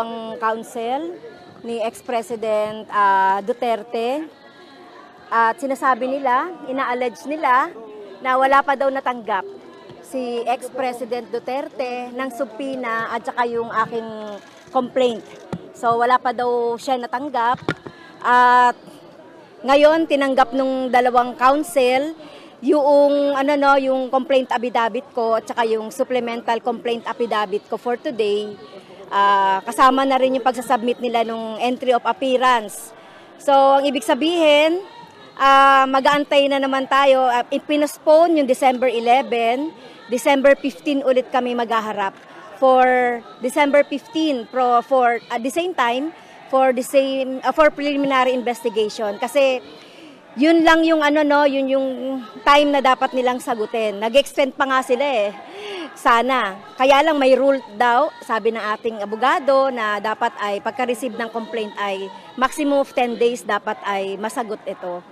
Ang council ni ex-president ah, Duterte at sinasabi nila, ina-allege nila na wala pa daw natanggap si ex-president Duterte ng subpina at saka yung aking complaint. So wala pa daw siya natanggap at ngayon tinanggap nung dalawang council yung ano no, yung complaint affidavit ko at saka yung supplemental complaint affidavit ko for today. Ah, kasama na rin yung pagsasubmit nila nung entry of appearance. So, ang ibig sabihin, ah, mag-aantay na naman tayo. Uh, ipinospone yung December 11, December 15 ulit kami maghaharap for December 15 pro for at the same time for the same uh, for preliminary investigation kasi yun lang yung ano no, yun yung time na dapat nilang sagutin. Nag-extend pa nga sila eh. Sana. Kaya lang may rule daw, sabi ng ating abogado na dapat ay pagka-receive ng complaint ay maximum of 10 days dapat ay masagot ito.